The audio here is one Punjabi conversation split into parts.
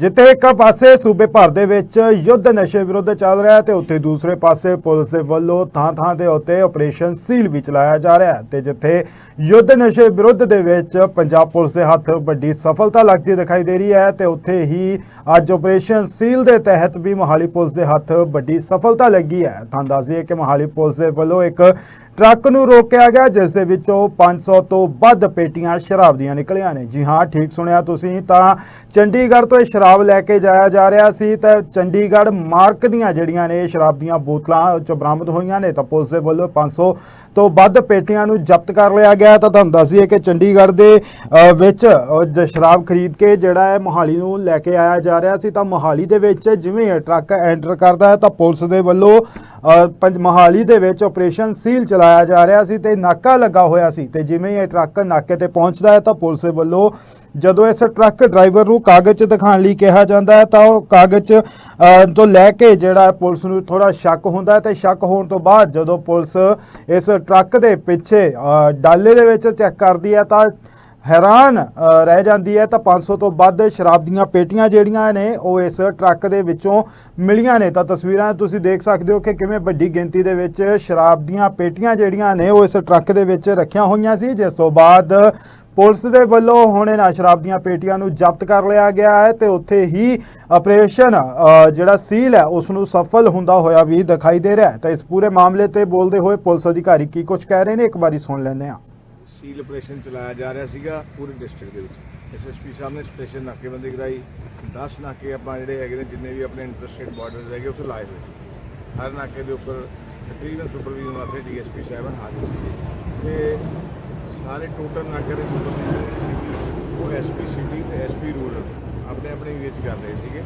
ਜਿੱਥੇ ਇੱਕ ਪਾਸੇ ਸੂਬੇ ਭਰ ਦੇ ਵਿੱਚ ਯੁੱਧ ਨਸ਼ੇ ਵਿਰੁੱਧ ਚੱਲ ਰਿਹਾ ਹੈ ਤੇ ਉੱਥੇ ਦੂਸਰੇ ਪਾਸੇ ਪੁਲਿਸ ਦੇ ਵੱਲੋਂ ਥਾਂ ਥਾਂ ਦੇ ਉੱਤੇ ਆਪਰੇਸ਼ਨ ਸੀਲ ਵੀ ਚਲਾਇਆ ਜਾ ਰਿਹਾ ਹੈ ਤੇ ਜਿੱਥੇ ਯੁੱਧ ਨਸ਼ੇ ਵਿਰੁੱਧ ਦੇ ਵਿੱਚ ਪੰਜਾਬ ਪੁਲਿਸ ਦੇ ਹੱਥ ਵੱਡੀ ਸਫਲਤਾ ਲੱਗਦੀ ਦਿਖਾਈ ਦੇ ਰਹੀ ਹੈ ਤੇ ਉੱਥੇ ਹੀ ਅੱਜ ਆਪਰੇਸ਼ਨ ਸੀਲ ਦੇ ਤਹਿਤ ਵੀ ਮੋਹਾਲੀ ਪੁਲਿਸ ਦੇ ਹੱਥ ਵੱਡੀ ਸਫਲਤਾ ਲੱਗੀ ਹੈ। ਤਾਂ ਦੱਸੀਏ ਕਿ ਮੋਹਾਲੀ ਪੁਲਿਸ ਦੇ ਵੱਲੋਂ ਇੱਕ ਟਰੱਕ ਨੂੰ ਰੋਕਿਆ ਗਿਆ, ਜਿਸ ਦੇ ਵਿੱਚੋਂ 500 ਤੋਂ ਵੱਧ ਪੇਟੀਆਂ ਸ਼ਰਾਬ ਦੀਆਂ ਨਿਕਲੀਆਂ ਨੇ। ਜੀ ਹਾਂ, ਠੀਕ ਸੁਣਿਆ ਤੁਸੀਂ, ਤਾਂ ਚੰਡੀਗੜ੍ਹ ਤੋਂ ਇਹ ਸ਼ਰਾਬ ਲੈ ਕੇ ਜਾਇਆ ਜਾ ਰਿਹਾ ਸੀ, ਤਾਂ ਚੰਡੀਗੜ੍ਹ ਮਾਰਕ ਦੀਆਂ ਜਿਹੜੀਆਂ ਨੇ ਸ਼ਰਾਬ ਦੀਆਂ ਬੋਤਲਾਂ ਉਹ 'ਚੋਂ ਬਰਾਮਦ ਹੋਈਆਂ ਨੇ, ਤਾਂ ਪੁਲਿਸ ਦੇ ਵੱਲੋਂ 500 ਤੋਂ ਵੱਧ ਪੇਟੀਆਂ ਨੂੰ ਜ਼ਬਤ ਕਰ ਲਿਆ ਗਿਆ। ਤਾਂ ਤੁਹਾਨੂੰ ਦੱਸੀਏ ਕਿ ਚੰਡੀਗੜ੍ਹ ਦੇ ਵਿੱਚ ਸ਼ਰਾਬ ਖਰੀਦ ਕੇ ਜਿਹੜਾ ਹੈ ਮੋਹਾਲੀ ਨੂੰ ਲੈ ਕੇ ਆਇਆ ਜਾ ਰਿਹਾ ਸੀ, ਤਾਂ ਮੋਹਾਲੀ ਦੇ ਵਿੱਚ ਜਿਵੇਂ ਟਰੱਕ ਐਂਟਰ ਕਰਦਾ ਹੈ, ਤਾਂ ਪੁਲਿਸ ਦੇ ਵੱਲੋਂ ਪੰਜ ਮੋਹਾਲੀ ਦੇ ਵਿੱਚ ਆਪਰੇਸ਼ਨ ਸੀਲ ਚਲਾਇਆ ਜਾ ਰਿਹਾ ਸੀ ਤੇ ਨਾਕਾ ਲੱਗਾ ਹੋਇਆ ਸੀ ਤੇ ਜਿਵੇਂ ਇਹ ਟਰੱਕ ਨਾਕੇ ਤੇ ਪਹੁੰਚਦਾ ਹੈ ਤਾਂ ਪੁਲਿਸ ਵੱਲੋਂ ਜਦੋਂ ਇਸ ਟਰੱਕ ਡਰਾਈਵਰ ਨੂੰ ਕਾਗਜ਼ ਦਿਖਾਉਣ ਲਈ ਕਿਹਾ ਜਾਂਦਾ ਹੈ ਤਾਂ ਉਹ ਕਾਗਜ਼ ਤੋਂ ਲੈ ਕੇ ਜਿਹੜਾ ਪੁਲਿਸ ਨੂੰ ਥੋੜਾ ਸ਼ੱਕ ਹੁੰਦਾ ਹੈ ਤੇ ਸ਼ੱਕ ਹੋਣ ਤੋਂ ਬਾਅਦ ਜਦੋਂ ਪੁਲਿਸ ਇਸ ਟਰੱਕ ਦੇ ਪਿੱਛੇ ਡਾਲੇ ਦੇ ਵਿੱਚ ਚੈੱਕ ਕਰਦੀ ਹੈ ਤਾਂ ਹੈਰਾਨ ਰਹਿ ਜਾਂਦੀ ਹੈ। ਤਾਂ 500 ਤੋਂ ਵੱਧ ਸ਼ਰਾਬ ਦੀਆਂ ਪੇਟੀਆਂ ਜਿਹੜੀਆਂ ਨੇ, ਉਹ ਇਸ ਟਰੱਕ ਦੇ ਵਿੱਚੋਂ ਮਿਲੀਆਂ ਨੇ। ਤਾਂ ਤਸਵੀਰਾਂ ਤੁਸੀਂ ਦੇਖ ਸਕਦੇ ਹੋ ਕਿ ਕਿਵੇਂ ਵੱਡੀ ਗਿਣਤੀ ਦੇ ਵਿੱਚ ਸ਼ਰਾਬ ਦੀਆਂ ਪੇਟੀਆਂ ਜਿਹੜੀਆਂ ਨੇ, ਉਹ ਇਸ ਟਰੱਕ ਦੇ ਵਿੱਚ ਰੱਖੀਆਂ ਹੋਈਆਂ ਸੀ। ਜਿਸ ਤੋਂ ਬਾਅਦ ਪੁਲਿਸ ਦੇ ਵੱਲੋਂ ਹੁਣ ਇਹਨਾਂ ਸ਼ਰਾਬ ਦੀਆਂ ਪੇਟੀਆਂ ਨੂੰ ਜ਼ਬਤ ਕਰ ਲਿਆ ਗਿਆ ਹੈ ਤੇ ਉੱਥੇ ਹੀ ਆਪਰੇਸ਼ਨ ਜਿਹੜਾ ਸੀਲ ਹੈ, ਉਸ ਨੂੰ ਸਫਲ ਹੁੰਦਾ ਹੋਇਆ ਵੀ ਦਿਖਾਈ ਦੇ ਰਿਹਾ ਹੈ। ਤਾਂ ਇਸ ਪੂਰੇ ਮਾਮਲੇ ਤੇ ਬੋਲਦੇ ਹੋਏ ਪੁਲਿਸ ਅਧਿਕਾਰੀ ਕੀ ਕੁਝ ਕਹਿ ਰਹੇ ਨੇ, ਇੱਕ ਵਾਰੀ ਸੁਣ ਲੈਂਦੇ ਹਾਂ। ਸੀਲ ਆਪਰੇਸ਼ਨ ਚਲਾਇਆ ਜਾ ਰਿਹਾ ਸੀਗਾ ਪੂਰੇ ਡਿਸਟ੍ਰਿਕਟ ਦੇ ਵਿੱਚ। ਐਸਐਸਪੀ ਸਾਹਿਬ ਨੇ ਸਪੈਸ਼ਲ ਨਾਕੇਬੰਦੀ ਕਰਾਈ। 10 ਨਾਕੇ ਆਪਾਂ ਜਿਹੜੇ ਹੈਗੇ ਨੇ ਜਿੰਨੇ ਵੀ ਆਪਣੇ ਇੰਟਰਸਟੇਟ ਬਾਰਡਰਸ ਹੈਗੇ ਉੱਥੇ ਲਾਏ ਹੋਏ ਹਰ ਨਾਕੇ ਦੇ ਉੱਪਰ ਤਕਰੀਬਨ ਸੁਪਰਵੀਜ਼ਨ ਵਾਸਤੇ ਡੀਐਸਪੀ ਸਾਹਿਬਾਨ ਹਾਜ਼ਰ ਸੀ ਤੇ ਸਾਰੇ ਟੋਟਲ ਨਾਕੇ ਦੇ ਸੁਪਰਵੀਜ਼ਨ ਸੀਗੀ ਉਹ ਐਸਪੀ ਸਿਟੀ ਤੇ ਐਸਪੀ ਰੂਰਲ ਆਪਣੇ ਆਪਣੇ ਏਰੀਆ 'ਚ ਕਰ ਰਹੇ ਸੀਗੇ।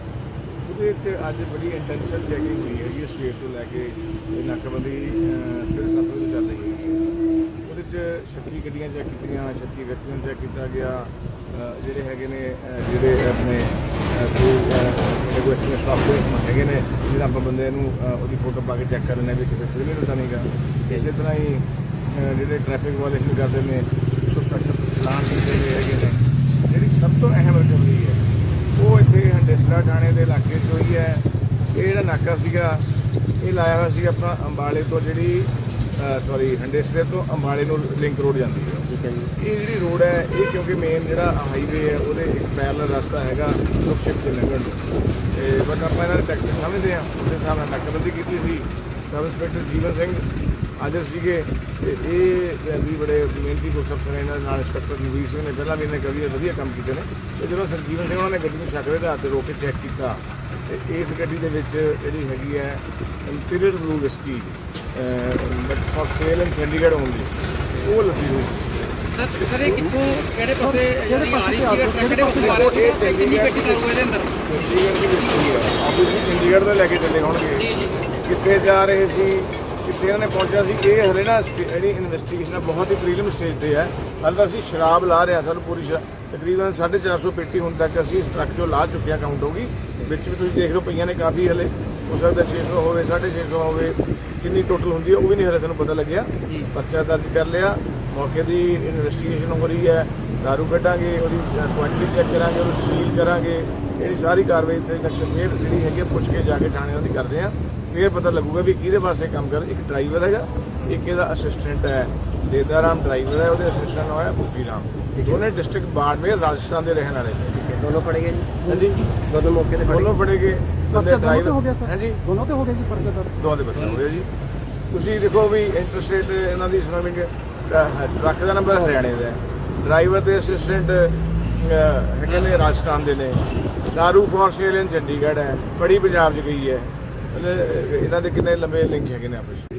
ਉਹਦੇ ਵਿੱਚ ਅੱਜ ਬੜੀ ਇੰਟੈਂਸਿਵ ਚੈਕਿੰਗ ਹੋਈ ਹੈ ਇਹ ਸਵੇਰ ਤੋਂ ਲੈ ਕੇ ਇਹ ਨਾਕਾਬੰਦੀ ਅਹ, ਸਵੇਰੇ ਤੋਂ ਚੱਲ ਰਹੀ ਹੈ। ਉਹਦੇ ਚ ਸ਼ੱਕੀ ਗੱਡੀਆਂ ਚੈੱਕ ਕੀਤੀਆਂ, ਸ਼ੱਕੀ ਗੱਡੀਆਂ ਚੈੱਕ ਕੀਤਾ ਗਿਆ ਜਿਹੜੇ ਹੈਗੇ ਨੇ ਜਿਹੜੇ ਆਪਣੇ, ਅਹ ਕੋਈ ਕੋਈ ਐਕਸਪ੍ਰੈਸ ਸਟਾਫ ਹੈਗੇ ਨੇ, ਜਿਹੜਾ ਆਪਾਂ ਬੰਦੇ ਨੂੰ ਉਹਦੀ ਫੋਟੋ ਪਾ ਕੇ ਚੈੱਕ ਕਰ ਲੈਂਦੇ ਹਾਂ ਵੀ ਕਿਸੇ ਕ੍ਰਿਮੀਨਲ ਤਾਂ ਨਹੀਂਗਾ ਇਸੇ ਤਰ੍ਹਾਂ ਹੀ ਜਿਹੜੇ ਟ੍ਰੈਫਿਕ ਵਾਇਲੇਸ਼ਨ ਕਰਦੇ ਨੇ 167 ਚਲਾਨ ਕੀਤੇ ਗਏ ਹੈਗੇ ਨੇ, ਜਿਹੜੀ ਸਭ ਤੋਂ ਅਹਿਮ ਰਿਕਵਰੀ ਹੈ, ਉਹ ਇੱਥੇ ਹੰਡੇਸਰਾ ਥਾਣੇ ਦੇ ਇਲਾਕੇ 'ਚ ਹੋਈ ਹੈ। ਇਹ ਜਿਹੜਾ ਨਾਕਾ ਸੀਗਾ, ਇਹ ਲਾਇਆ ਹੋਇਆ ਸੀ ਆਪਣਾ ਅੰਬਾਲੇ ਤੋਂ, ਜਿਹੜੀ ਸੌਰੀ ਹੰਡੇਸਰੇ ਤੋਂ ਅੰਬਾਲੇ ਨੂੰ ਲਿੰਕ ਰੋਡ ਜਾਂਦੀ ਹੈ। ਠੀਕ ਹੈ ਜੀ। ਇਹ ਜਿਹੜੀ ਰੋਡ ਹੈ ਇਹ ਕਿਉਂਕਿ ਮੇਨ ਜਿਹੜਾ ਹਾਈਵੇ ਹੈ ਉਹਦੇ ਇੱਕ ਪੈਰਲਲ ਰਸਤਾ ਹੈਗਾ ਲੁਕਸ਼ਿਪ ਦੇ ਲੰਘਣ ਨੂੰ। ਤੇ ਬਟ ਆਪਾਂ ਇਹਨਾਂ ਦੇ ਟੈਕਟ ਸਮਝਦੇ ਹਾਂ। ਉਹਦੇ ਹਿਸਾਬ ਨਾਲ ਨਾਕਾਬੰਦੀ ਕੀਤੀ ਸੀ। ਸਬ ਇੰਸਪੈਕਟਰ ਜੀਵਨ ਸਿੰਘ ਹਾਜ਼ਰ ਸੀਗੇ। ਤੇ ਇਹ ਵੀ ਬੜੇ ਮਿਹਨਤੀ ਅਫਸਰ ਨੇ ਇਹਨਾਂ ਨਾਲ ਇੰਸਪੈਕਟਰ ਨਵੀਰ ਸਿੰਘ ਨੇ। ਪਹਿਲਾਂ ਵੀ ਇਹਨੇ ਕਵੀ ਵਧੀਆ ਕੰਮ ਕੀਤੇ ਨੇ। ਤੇ ਜਦੋਂ ਸਰਜੀਵਨ ਸਿੰਘ ਉਹਨਾਂ ਨੇ ਗੱਡੀ ਨੂੰ ਸ਼ੱਕ ਦੇ ਤੇ ਰੋਕ ਕੇ ਚੈੱਕ ਕੀਤਾ ਤੇ ਇਸ ਗੱਡੀ ਦੇ ਵਿੱਚ ਜਿਹੜੀ ਹੈਗੀ ਹੈ Imperial Blue whisky for sale in Chandigarh only ਉਹ ਲੱਗੀ ਹੋਈ। ਸਰ ਸਰ ਇਹ ਕਿੱਥੋਂ ਕਿਹੜੇ ਪਾਸੇ ਜਿਹੜੀ ਆ ਰਹੀ ਸੀ ਟਰੱਕ ਕਿਹੜੇ ਪਾਸੇ ਆ ਰਹੀ ਸੀ ਕਿੰਨੀ ਪੇਟੀ ਦਾ ਹੋਇਆ ਇਹਦੇ ਅੰਦਰ? ਚੰਡੀਗੜ੍ਹ ਦੀ ਹੈ ਚੰਡੀਗੜ੍ਹ ਲੈ ਕੇ ਚੱਲੇ ਹੋਣਗੇ। ਜੀ ਜੀ। ਕਿੱਥੇ ਜਾ ਰਹੇ ਸੀ? ਕਿੱਥੇ ਇਹਨਾਂ ਨੇ ਪਹੁੰਚਿਆ ਸੀ? ਇਹ ਹਲੇ ਨਾ ਜਿਹੜੀ ਇਨਵੈਸਟੀਗੇਸ਼ਨ ਹੈ ਬਹੁਤ ਹੀ ਪ੍ਰੀਲਿਮ ਸਟੇਜ ਤੇ ਹੈ ਹਾਲੇ ਤਾਂ ਅਸੀਂ ਸ਼ਰਾਬ ਲਾ ਰਹੇ ਹਾਂ ਸਾਨੂੰ ਪੂਰੀ ਤਕਰੀਬਨ 450 ਪੇਟੀ ਹੁਣ ਤੱਕ ਅਸੀਂ ਇਸ ਟਰੱਕ 'ਚੋਂ ਲਾ ਚੁੱਕੇ ਹਾਂ ਕਾਊਂਟ ਹੋਗੀ ਵਿੱਚ ਵੀ ਤੁਸੀਂ ਦੇਖ ਲਓ ਪਈਆਂ ਨੇ ਕਾਫੀ ਹਲੇ। ਹੋ ਸਕਦਾ 600 ਹੋਵੇ 650 ਹੋਵੇ ਕਿੰਨੀ ਟੋਟਲ ਹੁੰਦੀ ਹੈ ਉਹ ਵੀ ਨਹੀਂ ਹਲੇ ਸਾਨੂੰ ਪਤਾ ਲੱਗਿਆ। ਪਰਚਾ ਦਰਜ ਕਰ ਲਿਆ ਮੌਕੇ ਦੀ ਇਨਵੈਸਟੀਗੇਸ਼ਨ ਹੋ ਰਹੀ ਹੈ ਦਾਰੂ ਕੱਢਾਂਗੇ ਉਹਦੀ ਕੁਆਂਟੀਟੀ ਚੈੱਕ ਕਰਾਂਗੇ ਉਹਨੂੰ ਸੀਲ ਕਰਾਂਗੇ ਇਹਦੀ ਸਾਰੀ ਕਾਰਵਾਈ ਤੇ ਨਕਸ਼ਾ ਫੇਰ ਜਿਹੜੀ ਹੈਗੀ ਪੁੱਛ ਕੇ ਜਾ ਕੇ ਥਾਣੇ ਦੀ ਕਰਦੇ ਆ ਫੇਰ ਪਤਾ ਲੱਗੂਗਾ ਵੀ ਕਿਹਦੇ ਵਾਸਤੇ ਕੰਮ ਕਰ ਇੱਕ ਡਰਾਈਵਰ ਹੈਗਾ ਇੱਕ ਇਹਦਾ ਅਸਿਸਟੈਂਟ ਹੈ ਦੇਦਾਰਾਮ ਡਰਾਈਵਰ ਹੈ ਉਹਦੇ ਅਸਿਸਟੈਂਟ ਹੋਇਆ ਭੁੱਪੀ ਰਾਮ। ਦੋਨੇ ਡਿਸਟ੍ਰਿਕਟ ਬਾੜਮੇਰ ਰਾਜਸਥਾਨ ਦੇ ਰਹਿਣ ਵਾਲੇ ਨੇ। ਦੋਨੋਂ ਫੜੇ ਗਏ ਜੀ। ਹਾਂਜੀ। ਦੋਨੋਂ ਮੌਕੇ ਤੇ ਫੜੇ ਦੋਨੋਂ ਫੜੇ ਗਏ। ਬੰਦੇ ਪਰਚਾ ਦੋਨੋਂ ਤੇ ਡਰਾਈਵਰ ਹੋ ਗਿਆ ਸਰ। ਹਾਂਜੀ। ਦੋਨੋਂ ਤੇ ਹੋ ਗਿਆ ਜੀ ਪਰਚਾ ਦਰਜ। ਦੋਵਾਂ ਦੇ ਬੱਚੇ ਹੋ ਗਏ ਜੀ। ਤੁਸੀਂ ਦੇਖੋ ਵੀ ਇੰਟਰਸਟੇਟ ਇਹਨਾਂ ਦੀ ਟਰੱਕ ਦਾ ਨੰਬਰ ਹਰਿਆਣੇ ਦਾ ਹੈ ਡਰਾਈਵਰ ਤੇ ਅਸਿਸਟੈਂਟ ਹੈਗੇ ਨੇ ਰਾਜਸਥਾਨ ਦੇ ਨੇ। ਦਾਰੂ ਸੇਲ ਇਨ ਚੰਡੀਗੜ੍ਹ ਹੈ। ਬੜੀ ਪੰਜਾਬ 'ਚ ਗਈ ਹੈ। ਮਤਲਬ ਇਹਨਾਂ ਦੇ ਕਿੰਨੇ ਲੰਬੇ ਲਿੰਕ ਹੈਗੇ ਨੇ ਆਪਸ